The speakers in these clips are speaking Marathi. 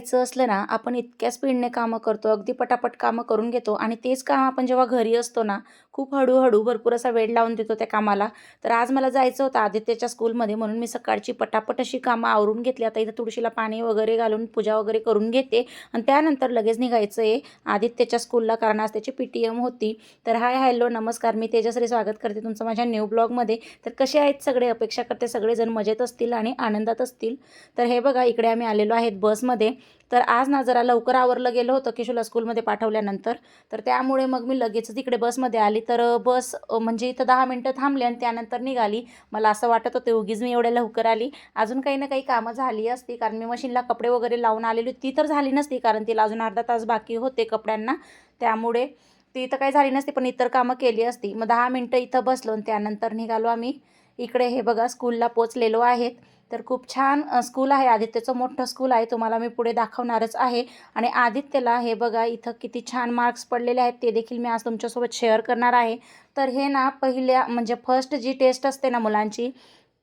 जायचं असलं ना आपण इतक्या स्पीडने कामं करतो अगदी पटापट कामं करून घेतो आणि तेच काम आपण जेव्हा घरी असतो ना खूप हळूहळू भरपूर असा वेळ लावून देतो त्या कामाला. तर आज मला जायचं होतं आदित्यच्या स्कूलमध्ये म्हणून मी सकाळची पटापट अशी कामं आवरून घेतली. आता इथं तुळशीला पाणी वगैरे घालून पूजा वगैरे करून घेते आणि त्यानंतर लगेच निघायचं आहे आदित्यच्या स्कूलला कारण आज त्याची पी टी एम होती. तर हाय हॅलो नमस्कार मी तेजश्री स्वागत करते तुमचं माझ्या न्यू ब्लॉगमध्ये तर कसे आहेत सगळे? अपेक्षा करते सगळेजण मजेत असतील आणि आनंदात असतील. तर हे बघा इकडे आम्ही आलेलो आहेत बसमध्ये तर आज ना जरा लवकर आवरलं गेलं होतं किशूला स्कूलमध्ये पाठवल्यानंतर. तर त्यामुळे मग मी लगेच तिकडे बसमध्ये आली. तर बस म्हणजे इथं दहा मिनटं थांबली आणि त्यानंतर निघाली. मला असं वाटत होतं उगीच मी एवढ्या लवकर आली. अजून काही ना काही कामं झाली असती कारण मी मशीनला कपडे वगैरे लावून आलेली होती. ती तर झाली नसती कारण तिला अजून अर्धा तास बाकी होते कपड्यांना. त्यामुळे ती तर काही झाली नसती पण इतर कामं केली असती. मग दहा मिनटं इथं बसलो आणि त्यानंतर निघालो आम्ही. इकडे हे बघा स्कूलला पोचलेलो आहेत. तर खूप छान स्कूल आहे. आदित्यचं मोठं स्कूल आहे. तुम्हाला मी पुढे दाखवणारच आहे. आणि आदित्यला हे बघा इथं किती छान मार्क्स पडलेले आहेत. ते देखील मी आज तुमच्यासोबत शेअर करणार आहे. तर हे ना पहिल्या म्हणजे फर्स्ट जी टेस्ट असते ना मुलांची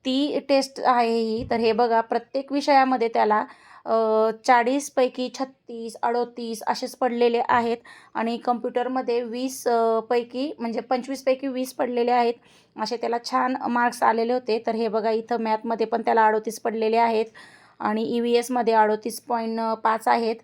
ती टेस्ट आहे ही. तर हे बघा प्रत्येक विषयामध्ये त्याला चाळीसपैकी छत्तीस अडोतीस असेच पडलेले आहेत. आणि कम्प्युटरमध्ये वीस पैकी म्हणजे पंचवीसपैकी वीस पडलेले आहेत. असे त्याला छान मार्क्स आलेले होते. तर हे बघा इथं मॅथमध्ये पण त्याला अडोतीस पडलेले आहेत. आणि ई व्ही एसमध्ये अडोतीस पॉईंट पाच आहेत.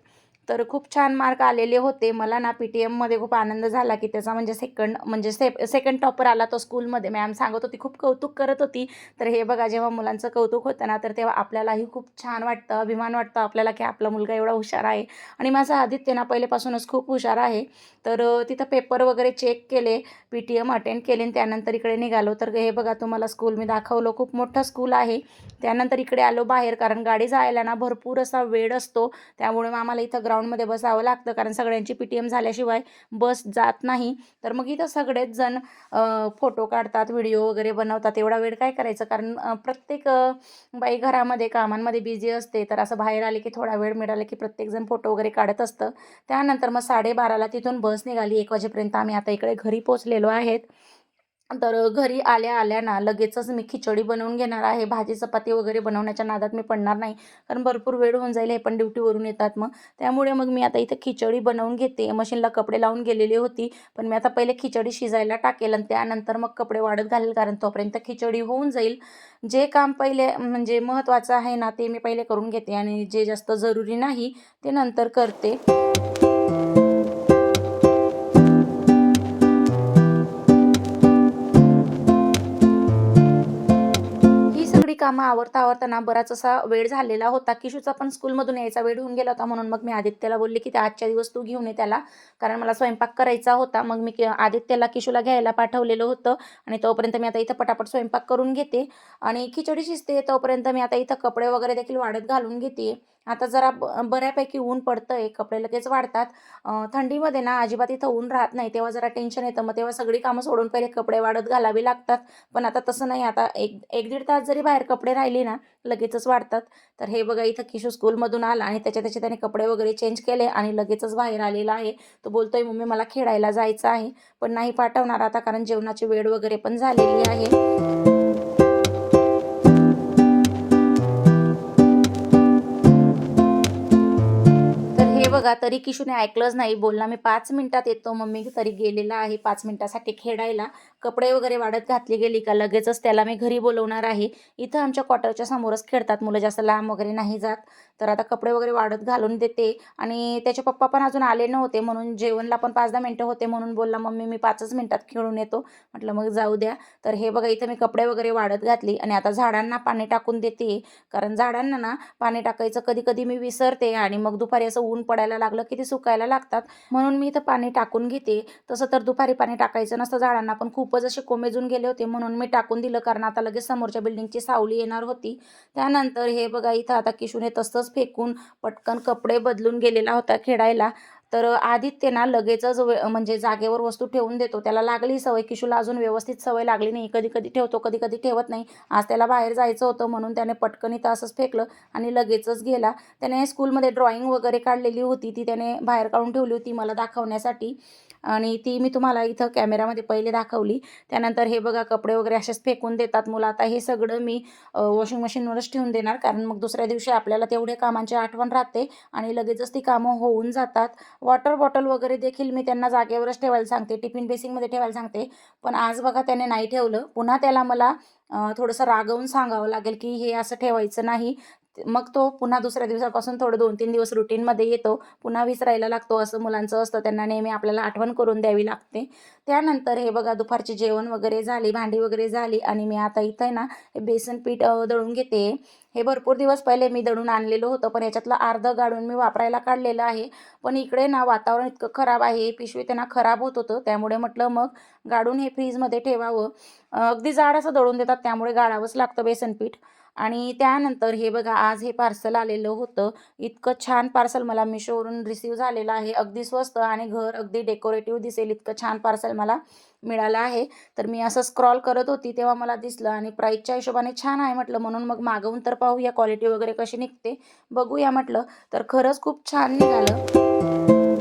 तर खूप छान मार्क आलेले होते. मला ना पी टी एममध्ये खूप आनंद झाला की त्याचा म्हणजे सेकंड म्हणजे से सेकंड टॉपर आला तो स्कूलमध्ये मॅम सांगत होती खूप कौतुक करत होती. तर हे बघा जेव्हा मुलांचं कौतुक होतं ना तर तेव्हा आपल्यालाही खूप छान वाटतं अभिमान वाटतं आपल्याला की आपला मुलगा एवढा हुशार आहे. आणि माझा आदित्य ना पहिल्यापासूनच खूप हुशार आहे. तर तिथं पेपर वगैरे चेक केले पी टी एम अटेंड केले आणि त्यानंतर इकडे निघालो. तर हे बघा तुम्हाला स्कूल मी दाखवलं. खूप मोठं स्कूल आहे. त्यानंतर इकडे आलो बाहेर कारण गाडी जायला ना भरपूर असा वेळ असतो. त्यामुळे मग आम्हाला इथं ग्राउंडमध्ये बसावं लागतं कारण सगळ्यांची पी टी एम झाल्याशिवाय बस जात नाही. तर मग इथं सगळेच जण फोटो काढतात व्हिडिओ वगैरे बनवतात. एवढा वेळ काय करायचं? कारण प्रत्येक बाई घरामध्ये कामांमध्ये बिझी असते. तर असं बाहेर आले की थोडा वेळ मिळाला की प्रत्येकजण फोटो वगैरे काढत असतं. त्यानंतर मग साडेबाराला तिथून बस निघाली. एक वाजेपर्यंत आम्ही आता इकडे घरी पोचलेलो आहेत. तर घरी आल्या आल्या ना लगेचच मी खिचडी बनवून घेणार आहे. भाजी चपाती वगैरे बनवण्याच्या नादात मी पडणार नाही. कारण भरपूर वेळ होऊन जाईल हे पण ड्युटीवरून येतात मग. त्यामुळे मग मी आता इथं खिचडी बनवून घेते. मशीनला कपडे लावून गेलेली होती. पण मी आता पहिले खिचडी शिजायला टाकेल आणि त्यानंतर मग कपडे वाढत घालेल कारण तोपर्यंत खिचडी होऊन जाईल. जे काम पहिले म्हणजे महत्त्वाचं आहे ना ते मी पहिले करून घेते आणि जे जास्त जरुरी नाही ते नंतर करते. कामं आवरता आवरताना बराच असा वेळ झालेला होता. किशूचा पण स्कूलमधून यायचा वेळ होऊन गेला होता म्हणून मग मी आदित्यला बोलले की त्या आजच्या दिवस तू घेऊन ये त्याला. कारण मला स्वयंपाक करायचा होता. मग मी आदित्यला किशूला घ्यायला पाठवलेलं होतं आणि तोपर्यंत मी आता इथं पटापट स्वयंपाक करून घेते. आणि खिचडी शिजते. तोपर्यंत मी आता इथं कपडे वगैरे देखील वाढत घालून घेते. आता जरा ब बऱ्यापैकी ऊन पडतं आहे कपडे लगेच वाढतात. थंडीमध्ये ना अजिबात इथं ऊन राहत नाही तेव्हा जरा टेन्शन येतं. मग तेव्हा सगळी कामं सोडून पहिले कपडे वाढत घालावे लागतात. पण आता तसं नाही आता एक एक दीड तास जरी बाहेर कपडे राहिले ना लगेचच वाढतात. तर हे बघा इथं किशू स्कूलमधून आला आणि त्याच्या त्याचे त्याने कपडे वगैरे चेंज केले आणि लगेचच बाहेर आलेला आहे. तो बोलतोय मम्मी मला खेळायला जायचं आहे. पण नाही पाठवणार आता कारण जेवणाची वेळ वगैरे पण झालेली आहे. हे बघा तरी किशूने ऐकलंच नाही. बोलला मी पाच मिनिटात येतो. मम्मी तरी गेलेला आहे पाच मिनिटासाठी खेळायला. कपडे वगैरे वाढत घातली गेली का लगेचच त्याला मी घरी बोलवणार आहे. इथं आमच्या क्वार्टरच्या समोरच खेळतात मुलं जास्त लांब वगैरे नाही जात. तर आता कपडे वगैरे वाढत घालून देते आणि त्याचे पप्पा पण अजून आले नव्हते म्हणून जेवणला पण पाच दहा मिनटं होते म्हणून बोलला मम्मी मी पाचच मिनटात खेळून येतो. म्हटलं मग जाऊ द्या. तर हे बघा इथं मी कपडे वगैरे वाढत घातली आणि आता झाडांना पाणी टाकून देते. कारण झाडांना ना पाणी टाकायचं कधी कधी मी विसरते आणि मग दुपारी असं ऊन पडायला लागलं की ते सुकायला लागतात. म्हणून मी इथं पाणी टाकून घेते. तसं तर दुपारी पाणी टाकायचं नसतं झाडांना पण खूप खूपच असे कोमेजून गेले होते म्हणून मी टाकून दिलं कारण आता लगेच समोरच्या बिल्डिंगची सावली येणार होती. त्यानंतर हे बघा इथं आता किशूने तसंच फेकून पटकन कपडे बदलून गेलेला होता खेळायला. तर आदित्य ना लगेचच वे- म्हणजे जागेवर वस्तू ठेवून देतो. त्याला लागली सवय. किशूला अजून व्यवस्थित सवय लागली नाही. कधी कधी ठेवतो कधी कधी ठेवत नाही. आज त्याला बाहेर जायचं होतं म्हणून त्याने पटकन इथं असंच फेकलं आणि लगेचच गेला. त्याने स्कूलमध्ये ड्रॉइंग वगैरे काढलेली होती. ती त्याने बाहेर काढून ठेवली होती मला दाखवण्यासाठी. आणि ती मी तुम्हाला इथं कॅमेरामध्ये पहिले दाखवली. त्यानंतर हे बघा कपडे वगैरे असेच फेकून देतात मुलं. आता हे सगळं मी वॉशिंग मशीनवरच ठेवून देणार. कारण मग दुसऱ्या दिवशी आपल्याला तेवढे कामांची आठवण राहते आणि लगेचच ती कामं होऊन जातात. वॉटर बॉटल वगैरे देखील मी त्यांना जागेवरच ठेवायला सांगते. टिफिन बेसिंगमध्ये ठेवायला सांगते. पण आज बघा त्याने नाही ठेवलं. पुन्हा त्याला मला थोडंसं रागवून सांगावं लागेल की हे असं ठेवायचं नाही. मग तो पुन्हा दुसऱ्या दिवसापासून थोडं दोन तीन दिवस रुटीनमध्ये येतो. पुन्हा विसरायला लागतो असं मुलांचं असतं. त्यांना नेहमी आपल्याला आठवण करून द्यावी लागते. त्यानंतर हे बघा दुपारचे जेवण वगैरे झाली भांडी वगैरे झाली आणि मी आता इथं ना हे बेसन पीठ दळून घेते. हे भरपूर दिवस पहिले मी दळून आणलेलं होतं पण याच्यातलं अर्धं गाडून मी वापरायला काढलेलं आहे. पण इकडे ना वातावरण इतकं खराब आहे. पिशवी त्यांना खराब होत होतं. त्यामुळे म्हटलं मग गाडून हे फ्रीजमध्ये ठेवावं. अगदी जाड असं दळून देतात त्यामुळे गाळावंच लागतं बेसन पीठ. आणि त्यानंतर हे बघा आज हे पार्सल आलेलं होतं. इतकं छान पार्सल मला मिशोवरून रिसीव झालेलं आहे. अगदी स्वस्त आणि घर अगदी डेकोरेटिव्ह दिसेल इतकं छान पार्सल मला मिळालं आहे. तर मी असं स्क्रॉल करत होती तेव्हा मला दिसलं आणि प्राईजच्या हिशोबाने छान आहे म्हटलं. म्हणून मग मागवून तर पाहूया क्वालिटी वगैरे कशी निघते बघूया म्हटलं. तर खरंच खूप छान निघालं.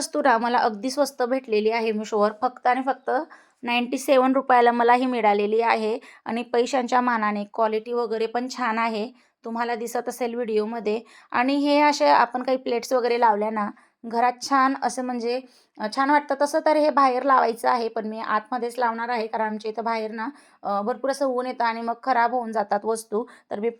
वस्तू ना मला अगदी स्वस्त भेटलेली आहे मिशोवर. फक्त आणि फक्त नाईंटी सेवन रुपयाला मला ही मिळालेली आहे. आणि पैशांच्या मानाने क्वालिटी वगैरे पण छान आहे. तुम्हाला दिसत असेल व्हिडिओमध्ये आणि हे असे आपण काही प्लेट्स वगैरे लावल्या ना घरात छान असं म्हणजे छान वाटतं. तसं तर हे बाहेर लावायचं आहे पण मी आतमध्येच लावणार आहे. कारण आमच्या इथं बाहेर ना भरपूर असं ऊन येतं आणि मग खराब होऊन जातात वस्तू. तर मी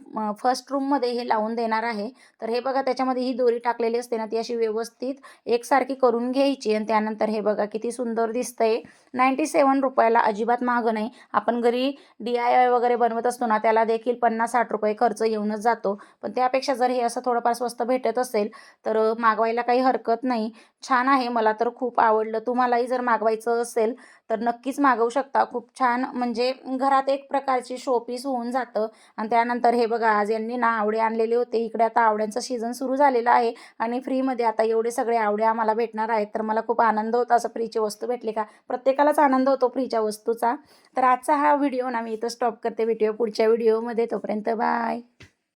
फर्स्ट रूममध्ये हे लावून देणार आहे. तर हे बघा त्याच्यामध्ये ही दोरी टाकलेली असते ना ती अशी व्यवस्थित एकसारखी करून घ्यायची. आणि त्यानंतर हे बघा किती सुंदर दिसतंय. नाईंटी सेवन रुपयाला अजिबात महाग नाही. आपण घरी डी आय वाय वगैरे बनवत असतो ना त्याला देखील पन्नास साठ रुपये खर्च येऊनच जातो. पण त्यापेक्षा जर हे असं थोडंफार स्वस्त भेटत असेल तर मागवायला काही हरकत हरकत नाही. छान आहे मला तर खूप आवडलं. तुम्हालाही जर मागवायचं असेल तर नक्कीच मागवू शकता. खूप छान म्हणजे घरात एक प्रकारची शोपीस होऊन जातं. आणि त्यानंतर हे बघा आज यांनी ना आवडे आणलेले होते. इकडे आता आवड्यांचं सीझन सुरू झालेलं आहे. आणि फ्रीमध्ये आता एवढे सगळे आवडे आम्हाला भेटणार आहेत. तर मला खूप आनंद होता. असं फ्रीची वस्तू भेटली का? प्रत्येकालाच आनंद होतो फ्रीच्या वस्तूचा. तर आजचा हा व्हिडिओ ना मी इथं स्टॉप करते. व्हिडिओ पुढच्या व्हिडिओमध्ये तोपर्यंत बाय